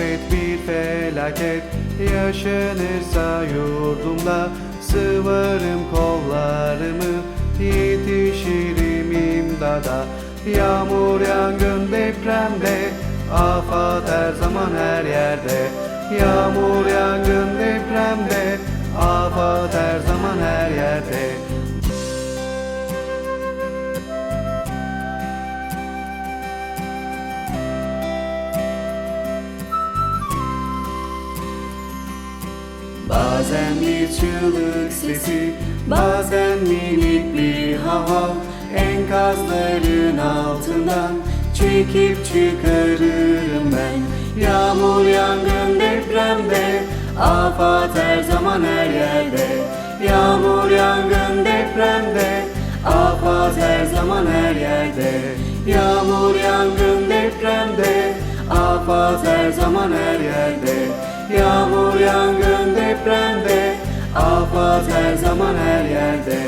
afet bir felaket Yaşanırsa yurdumda Sıvarım kollarımı Yetişirim imdada. Yağmur yangın depremde Afat her zaman her yerde. Yağmur yangın depremde Afat her zaman her yerde Bazen bir çığlık sesi Bazen minik bir hava. Enkazların altından Çekip çıkarırım ben. Yağmur yangın depremde Afat her zaman her yerde. Yağmur yangın depremde Afat her zaman her yerde. Yağmur yangın depremde Afat her zaman her yerde. Yağmur yangın depremde. Afat her zaman her yerde